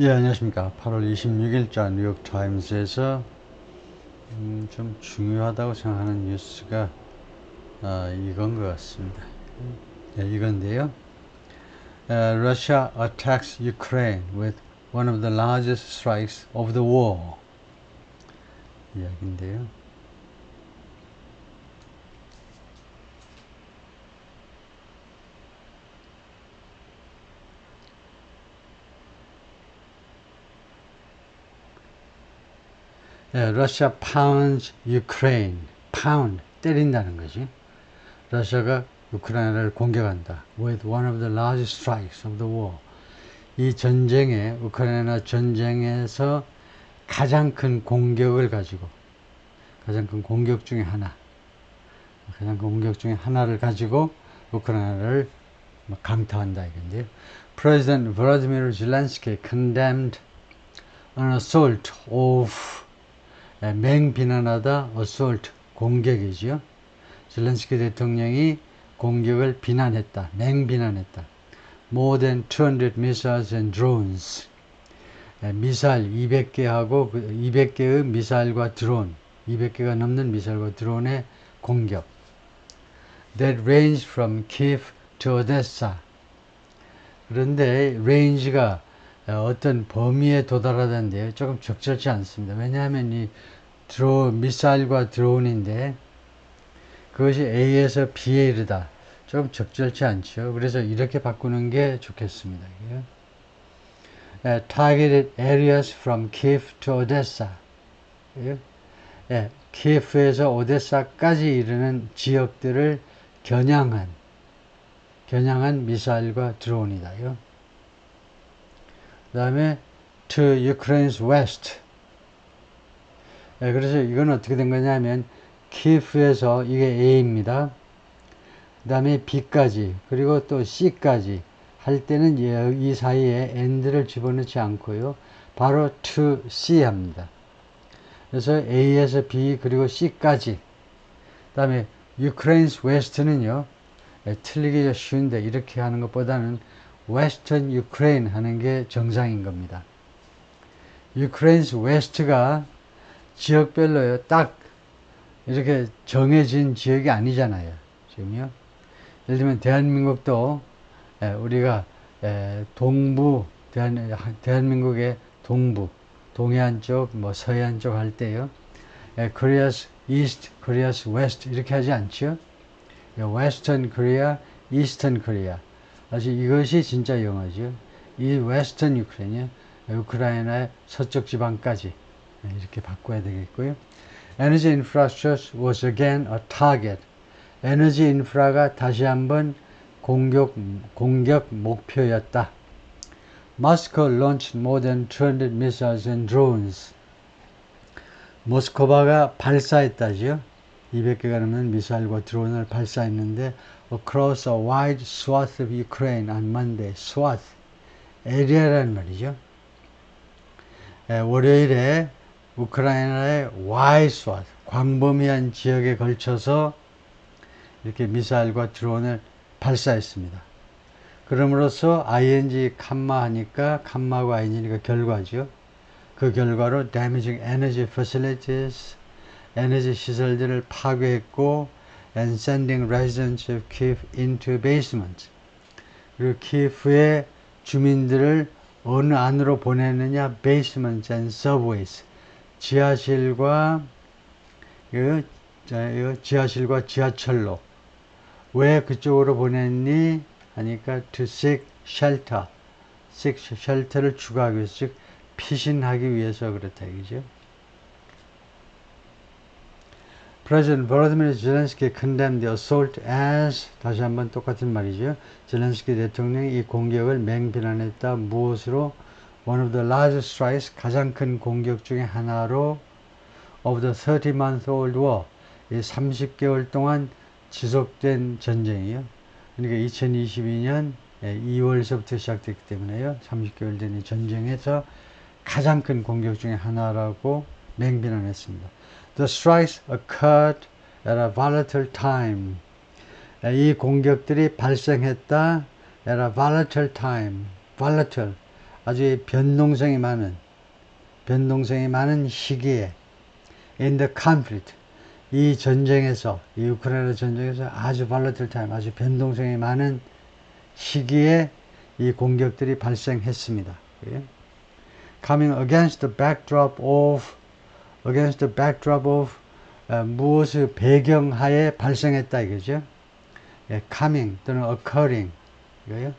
예, 안녕하십니까. 8월 26일자 뉴욕 타임스에서 음, 좀 중요하다고 생각하는 뉴스가 아, 이건 것 같습니다. 예, 이건데요. Uh, Russia attacks Ukraine with one of the largest strikes of the war. 이야기인데요. 러시아 pounds Ukraine. pound 때린다는 거지. 러시아가 우크라이나를 공격한다. with one of the largest strikes of the war. 이 전쟁에 우크라이나 전쟁에서 가장 큰 공격을 가지고 가장 큰 공격 중에 하나 가장 큰 공격 중에 하나를 가지고 우크라이나를 뭐 강타한다 이건데요. President Vladimir Zelensky condemned an assault of 예, 맹비난하다 assault 공격이지요. zelensky 대통령이 공격을 비난했다. 맹비난했다. more than 200 missiles and drones. 예, 미사일 200개하고 200개의 미사일과 드론, 200개가 넘는 미사일과 드론의 공격. that range from Kiev to Odessa. 그런데 레인지가 어떤 범위에 도달하던데요. 조금 적절치 않습니다. 왜냐하면 이 드로 미사일과 드론인데 그것이 A에서 B에 이르다. 조금 적절치 않죠. 그래서 이렇게 바꾸는 게 좋겠습니다. 예, targeted areas from Kiev to Odessa. 예, 예, 키예프에서 오데사까지 이르는 지역들을 겨냥한 겨냥한 미사일과 드론이다요. 그 다음에 to Ukraine's west. 네, 그래서 이건 어떻게 된 거냐면 키프에서 이게 A입니다. 그 다음에 B까지 그리고 또 C까지 할 때는 이 사이에 and를 집어넣지 않고요. 바로 to C 합니다. 그래서 A에서 B 그리고 C까지 그 다음에 Ukraine's west는요. 네, 틀리기 쉬운데 이렇게 하는 것보다는 Western Ukraine 하는 게 정상인 겁니다. Ukraine's West가 지역별로요. 딱 이렇게 정해진 지역이 아니잖아요. 지금요. 예를 들면 대한민국도 우리가 동부 대한, 대한민국의 동부 동해안 쪽, 뭐 서해안 쪽 할 때요. Korea's East, Korea's West 이렇게 하지 않죠. Western Korea, Eastern. 사실 이것이 진짜 영어죠. 이 웨스턴 유크레인이 우크라이나의 서쪽 지방까지 이렇게 바꿔야 되겠고요. Energy infrastructure was again a target. 에너지 인프라가 다시 한번 공격, 공격 목표였다. Moscow launched more than 200 missiles and drones. 모스크바가 발사했다지요. 200개가 넘는 미사일과 드론을 발사했는데 across a wide swath of Ukraine on Monday. swath, 에리아란 말이죠. 에, 월요일에 우크라이나의 swath, 광범위한 지역에 걸쳐서 이렇게 미사일과 드론을 발사했습니다. 그럼으로써 ing 캄마 하니까 캄마고 ing니까 결과죠. 그 결과로 damaging energy facilities, 에너지 시설들을 파괴했고 and sending residents of Kiev into basement. 그리고 키예프의 주민들을 어느 안으로 보내느냐? basement and subways. 지하실과 그 지하실과 지하철로 왜 그쪽으로 보냈니? 하니까 to seek shelter. seek shelter를 추구하기 위해서 즉 피신하기 위해서 그렇다 이죠. President Volodymyr Zelensky condemned the assault as 다시 한번 똑같은 말이죠. 젤렌스키 대통령이 이 공격을 맹비난했다. 무엇으로? One of the largest strikes 가장 큰 공격 중의 하나로 of the 30-month-old war 이 30개월 동안 지속된 전쟁이요. 그러니까 2022년 2월서부터 시작됐기 때문에요. 30개월 된 이 전쟁에서 가장 큰 공격 중의 하나라고 맹비난 했습니다. The strikes occurred at a volatile time. 이 공격들이 발생했다 at a volatile time. volatile. 아주 변동성이 많은 변동성이 많은 시기에 in the conflict 이 전쟁에서 이 우크라이나 전쟁에서 아주 volatile time 아주 변동성이 많은 시기에 이 공격들이 발생했습니다. 예. Coming against the backdrop of against the backdrop of 어, 무엇의 배경하에 발생했다 이거죠. 예, coming 또는 occurring 이거요.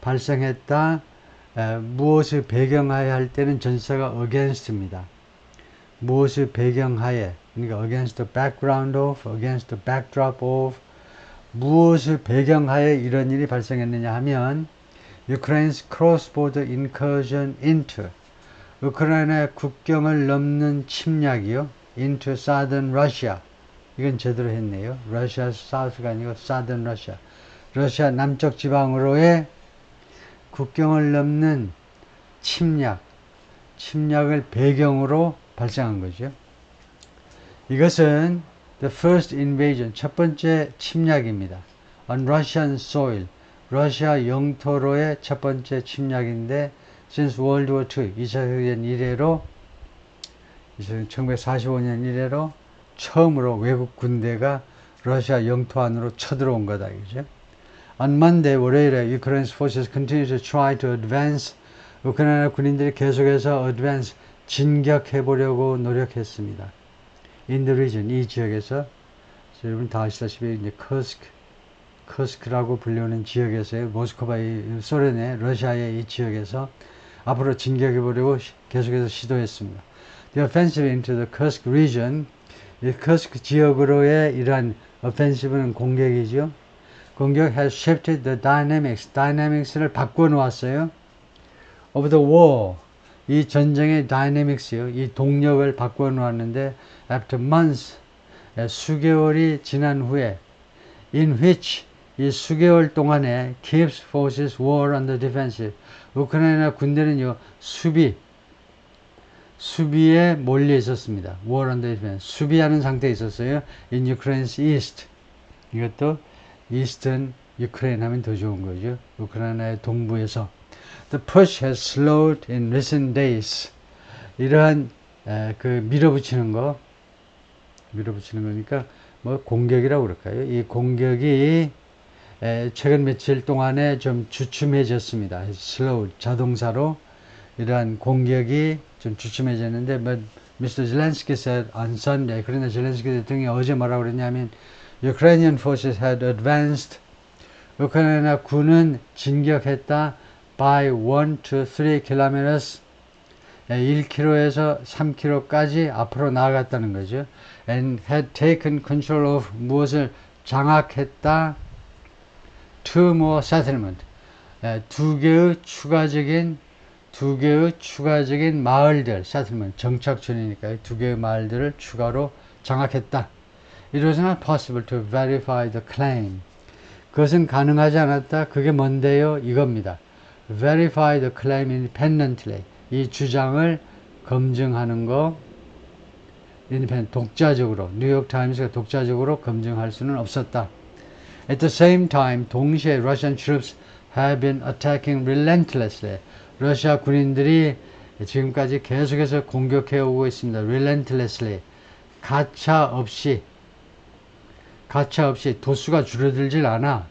발생했다 에, 무엇의 배경하에 할 때는 전사가 against입니다. 무엇의 배경하에 그러니까 against the background of, against the backdrop of 무엇의 배경하에 이런 일이 발생했느냐 하면 Ukraine's cross-border incursion into 우크라이나의 국경을 넘는 침략이요. into southern Russia. 이건 제대로 했네요. 러시아 south가 아니고 southern Russia. 러시아 남쪽 지방으로의 국경을 넘는 침략, 침략을 배경으로 발생한 거죠. 이것은 the first invasion, 첫 번째 침략입니다. on Russian soil, 러시아 영토로의 첫 번째 침략인데 since World War II, 2차 세계대전 이래로 1945년 이래로 처음으로 외국 군대가 러시아 영토 안으로 쳐들어온 거다. 그죠? On Monday, 월요일에 Ukraine's forces continue to try to advance. 우크라이나 군인들이 계속해서 advance, 진격해 보려고 노력했습니다. In the region, 이 지역에서 여러분 다 아시다시피 이제 커스크, 커스크라고 불리는 지역에서요. 모스크바 이 소련의 러시아의 이 지역에서 앞으로 진격해 보려고 계속해서 시도했습니다. The offensive into the Kursk region, 이 커스크 지역으로의 이러한 offensive는 공격이죠. 공격 has shifted the dynamics, dynamics를 바꿔 놓았어요. of the war, 이 전쟁의 dynamics요, 이 동력을 바꿔 놓았는데 after months, 수개월이 지난 후에 in which 이 수개월 동안에 Kiev forces were on the defensive. 우크라이나 군대는요 수비 수비에 몰려 있었습니다. war on the defense. 수비하는 상태에 있었어요. in Ukraine's east. 이것도 eastern Ukraine 하면 더 좋은 거죠. 우크라이나의 동부에서 the push has slowed in recent days. 이러한 에, 그 밀어붙이는 거 밀어붙이는 거니까 뭐 공격이라고 그럴까요? 이 공격이 에, 최근 며칠 동안에 좀 주춤해졌습니다. 슬로우 자동사로 이러한 공격이 좀 주춤해졌는데 but Mr. Zelensky said on Sunday 그러나 젤렌스키 대통령이 어제 뭐라고 그랬냐면 Ukrainian forces had advanced 우크라이나 군은 진격했다 by 1 to 3 kilometers 1km에서 3km까지 앞으로 나아갔다는 거죠. and had taken control of 무엇을 장악했다 two more settlement 에, 두 개의 추가적인 두 개의 추가적인 마을들 settlement 정착촌이니까요 두 개의 마을들을 추가로 장악했다 it was not possible to verify the claim 그것은 가능하지 않았다 그게 뭔데요 이겁니다 verify the claim independently 이 주장을 검증하는 거 independent 독자적으로 뉴욕 타임스가 독자적으로 검증할 수는 없었다. At the same time, 동시에 Russian troops have been attacking relentlessly. 러시아 군인들이 지금까지 계속해서 공격해 오고 있습니다. relentlessly. 가차 없이 가차 없이 도수가 줄어들질 않아.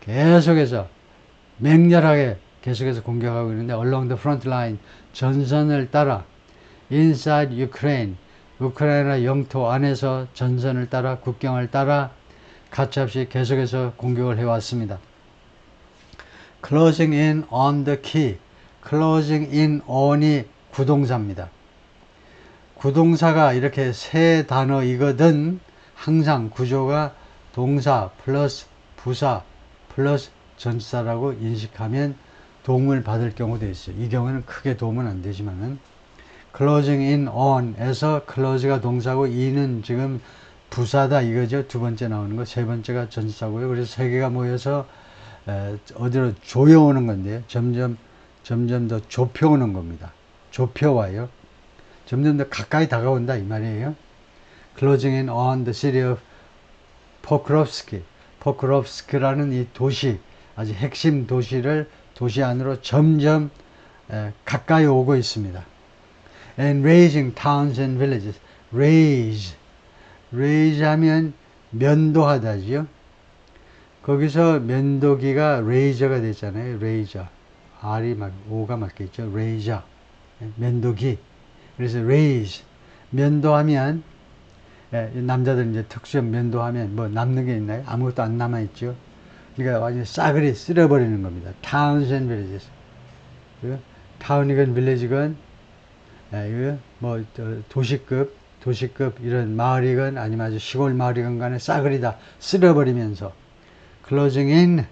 계속해서 맹렬하게 계속해서 공격하고 있는데 along the front line 전선을 따라 inside Ukraine 우크라이나 영토 안에서 전선을 따라 국경을 따라 가차없이 계속해서 공격을 해왔습니다. closing in on the key closing in on이 구동사입니다. 구동사가 이렇게 세 단어이거든 항상 구조가 동사 플러스 부사 플러스 전사라고 인식하면 도움을 받을 경우도 있어요. 이 경우는 크게 도움은 안 되지만은 closing in on에서 close가 동사고 in은 지금 부사다 이거죠. 두 번째 나오는 거. 세 번째가 전사고요. 그래서 세 개가 모여서 에, 어디로 조여오는 건데요. 점점 점점 더 좁혀오는 겁니다. 좁혀와요. 점점 더 가까이 다가온다 이 말이에요. Closing in on the city of Pokrovsky. 포크롭스크라는 이 도시, 아주 핵심 도시를 도시 안으로 점점 에, 가까이 오고 있습니다. And raising towns and villages. raise. raise 하면 면도하다지요. 거기서 면도기가 레이저가 됐잖아요. 레이저. R이 막, O가 맞겠죠. 레이저. 면도기. 그래서 raise. 면도하면, 예, 남자들 이제 특수한 면도하면 뭐 남는 게 있나요? 아무것도 안 남아 있죠. 그러니까 완전 싸그리 쓸어버리는 겁니다. and villages. 그 타운이건 빌리지건, 예, 이거 뭐 어, 도시급, 도시급 이런 마을이건 아니면 아주 시골 마을이건 간에 싸그리 다 쓸어버리면서 in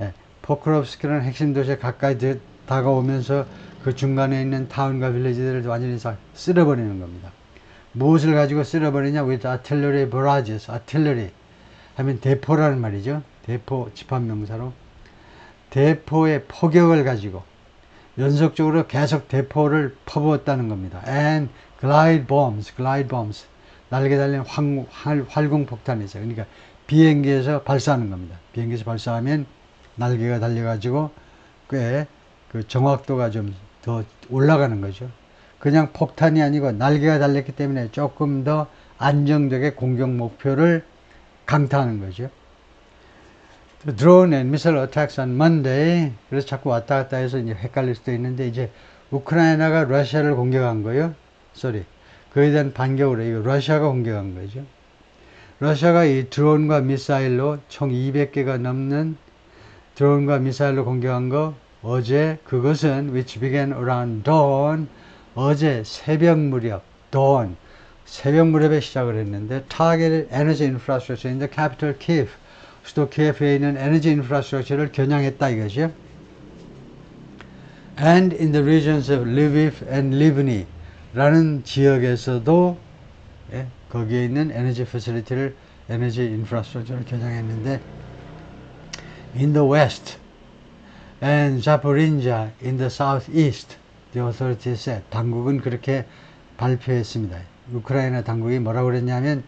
예, 포크롭스키라는 핵심 도시에 가까이 드- 다가오면서 그 중간에 있는 타운과 빌리지들을 완전히 다 쓸어버리는 겁니다. 무엇을 가지고 쓸어버리냐? with artillery barrages, 하면 대포라는 말이죠. 대포 집합명사로 대포의 포격을 가지고 연속적으로 계속 대포를 퍼부었다는 겁니다. and glide bombs, glide bombs 날개 달린 황, 활, 활공폭탄이죠. 그러니까 비행기에서 발사하는 겁니다. 비행기에서 발사하면 날개가 달려가지고 꽤 그 정확도가 좀 더 올라가는 거죠. 그냥 폭탄이 아니고 날개가 달렸기 때문에 조금 더 안정되게 공격 목표를 강타하는 거죠. Drone and missile attacks on Monday. 그래서 자꾸 왔다 갔다 해서 이제 헷갈릴 수도 있는데 이제 우크라이나가 러시아를 공격한 거예요. 쏘리. 그에 대한 반격으로 이거 러시아가 공격한 거죠. 러시아가 이 드론과 미사일로 총 200개가 넘는 드론과 미사일로 공격한 거 어제 그것은 which began around dawn 어제 새벽 무렵 dawn 새벽 무렵에 시작을 했는데 targeted energy infrastructure in the capital Kiev 수도 키예프에 있는 에너지 인프라스트럭처를 겨냥했다 이것이요. And in the regions of Lviv and Livni 라는 지역에서도 예, 거기에 있는 에너지 패실리티를 에너지 인프라스트럭처를 겨냥했는데 in the west and Zaporizhia in the southeast said 당국은 그렇게 발표했습니다. 우크라이나 당국이 뭐라고 그랬냐면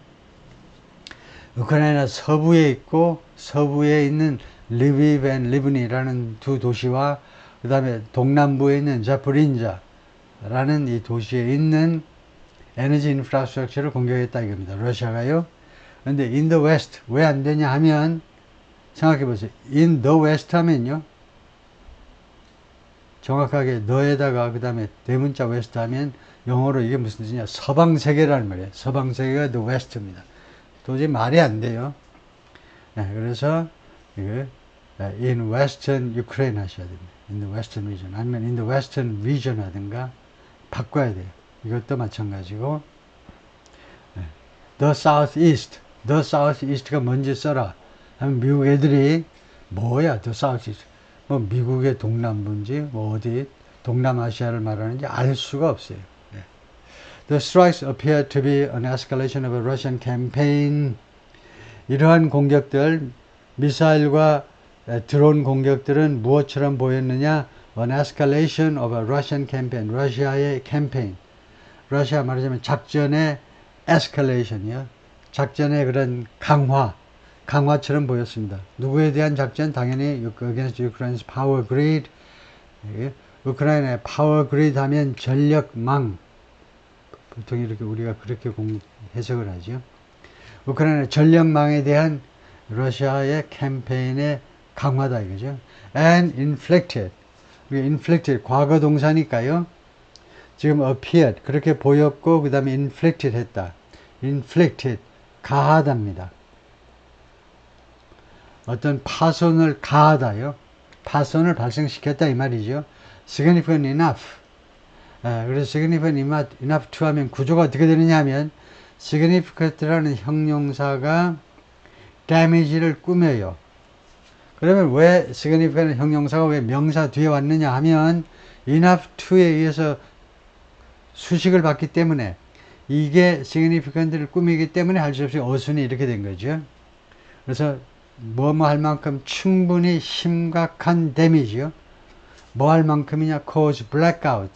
우크라이나 서부에 있고 서부에 있는 리비브 앤 리브니라는 두 도시와 그 다음에 동남부에 있는 자포린자라는 이 도시에 있는 에너지 인프라스트럭처를 공격했다 이겁니다. 러시아가요. in the west 왜안 되냐 하면 생각해 보세요. the west 하면요. 정확하게 너에다가 그 다음에 대문자 west 하면 영어로 이게 무슨 뜻이냐 서방 세계라는 말이에요. 서방 세계가 the west입니다. 도저히 말이 안 돼요. 네, 그래서 이게 in western Ukraine 하셔야 됩니다. in the western region 아니면 in the western region 하든가 바꿔야 돼요. 이것도 마찬가지고 네. the southeast the southeast가 뭔지 써라 하면 미국 애들이 뭐야 the southeast 뭐 미국의 동남부인지 뭐 어디 동남아시아를 말하는지 알 수가 없어요. 네. The strikes appear to be an escalation of a Russian campaign. 이러한 공격들, 미사일과 드론 공격들은 무엇처럼 보였느냐? An escalation of a Russian campaign. 러시아의 캠페인. 러시아 말하자면 작전의 escalation이요. 작전의 그런 강화, 강화처럼 보였습니다. 누구에 대한 작전? 당연히 against Ukraine's power grid. 우크라이나의 파워 그리드 하면 전력망. 보통 이렇게 우리가 그렇게 공, 해석을 하죠. 우크라이나 전력망에 대한 러시아의 캠페인의 강화다 이거죠. And inflicted. inflicted 과거 동사니까요. 지금 appeared 그렇게 보였고 그 다음에 inflicted 했다. inflicted 가하답니다. 어떤 파손을 가하다요. 파손을 발생시켰다 이 말이죠. significant enough. 예, 그래서 significant enough to 하면 구조가 어떻게 되느냐 하면 significant라는 형용사가 damage를 꾸며요. 그러면 왜 significant 형용사가 왜 명사 뒤에 왔느냐 하면 enough to에 의해서 수식을 받기 때문에 이게 significant를 꾸미기 때문에 할 수 없이 어순이 이렇게 된 거죠. 그래서 뭐뭐 할 만큼 충분히 심각한 데미지요. 뭐 할 만큼이냐? cause blackout.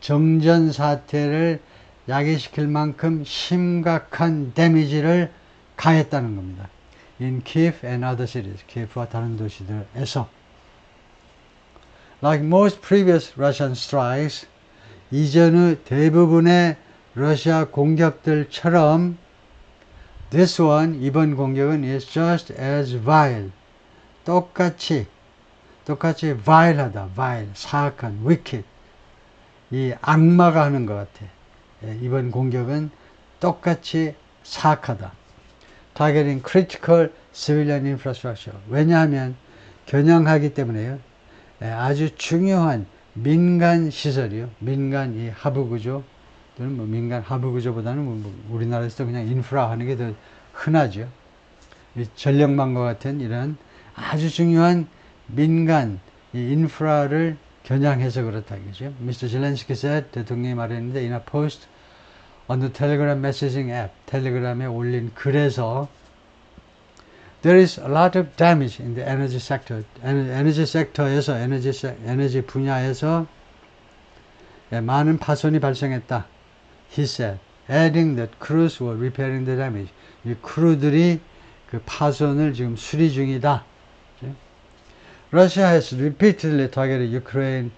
정전 사태를 야기시킬 만큼 심각한 데미지를 가했다는 겁니다. in Kiev and other cities. 키예프와 다른 도시들에서. Like most previous Russian strikes, 이전의 대부분의 러시아 공격들처럼 this one, 이번 공격은 is just as vile. 똑같이, 똑같이 vile하다, vile, 사악한, wicked. 이 악마가 하는 것 같아. 예, 이번 공격은 똑같이 사악하다. targeting critical civilian infrastructure. 왜냐하면 겨냥하기 때문에요. 예, 아주 중요한 민간 시설이요. 민간 이 하부 구조 또는 뭐 민간 하부 구조보다는 뭐- 뭐 우리나라에서 그냥 인프라 하는 게 더 흔하죠. 이 전력망과 같은 이런 아주 중요한 민간 이 인프라를 겨냥해서 그렇다 이거죠. Mr. Zelensky said 대통령이 말했는데 in a post on the Telegram messaging app 텔레그램에 올린 글에서 There is a lot of damage in the energy sector. 에너- 에너지 섹터에서 에너지 세- 에너지 분야에서 예, 많은 파손이 발생했다. He said, adding that crews were repairing the damage. 이 크루들이 그 파손을 지금 수리 중이다. 예. Russia has repeatedly targeted Ukraine,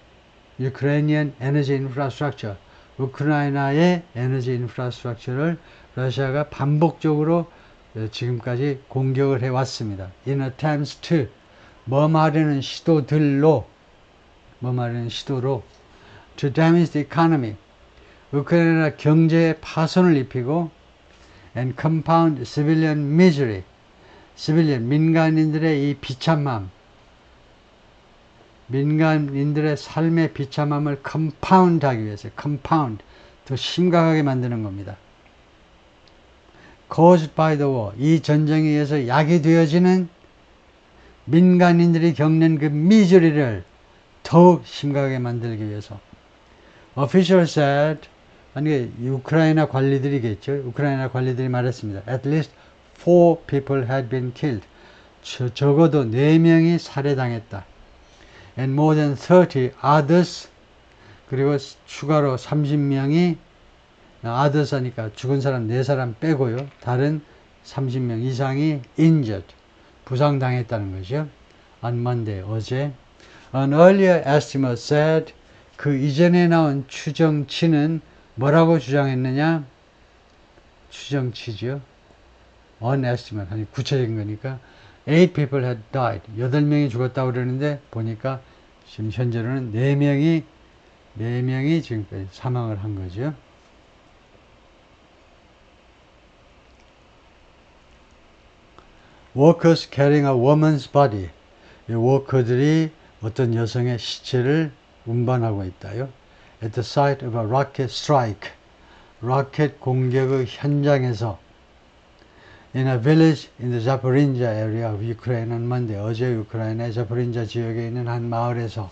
Ukrainian energy infrastructure. 우크라이나의 에너지 인프라스트럭처를 러시아가 반복적으로 어, 지금까지 공격을 해왔습니다. In attempts to 머마르는 시도들로 머마르는 시도로 to damage the economy 우크라이나 경제에 파손을 입히고 and compound civilian misery civilian 민간인들의 이 비참함 민간인들의 삶의 비참함을 compound 하기 위해서 compound 더 심각하게 만드는 겁니다. caused by the war 이 전쟁에 의해서 야기되어지는 민간인들이 겪는 그 미저리를 더욱 심각하게 만들기 위해서 official said 아니 우크라이나 관리들이겠죠. 우크라이나 관리들이 말했습니다. At least four people had been killed. 저, 적어도 네 명이 살해당했다. And more than 30 others 그리고 추가로 30명이 others 하니까 죽은 사람 4사람 빼고요. 다른 30명 이상이 injured 부상당했다는 거죠. On Monday 어제 An earlier estimate said 그 이전에 나온 추정치는 뭐라고 주장했느냐? 추정치죠. On estimate 아니 구체적인 거니까 eight people had died. 여덟 명이 죽었다고 그러는데 보니까 지금 현재로는 네 명이 네 명이 지금까지 사망을 한 거죠. Workers carrying 워커들이 어떤 여성의 시체를 운반하고 있다요. At the site of a rocket strike. 로켓 공격의 현장에서 in a village in the Zaporizhia area of Ukraine on Monday 어제 우크라이나의 자포린자 지역에 있는 한 마을에서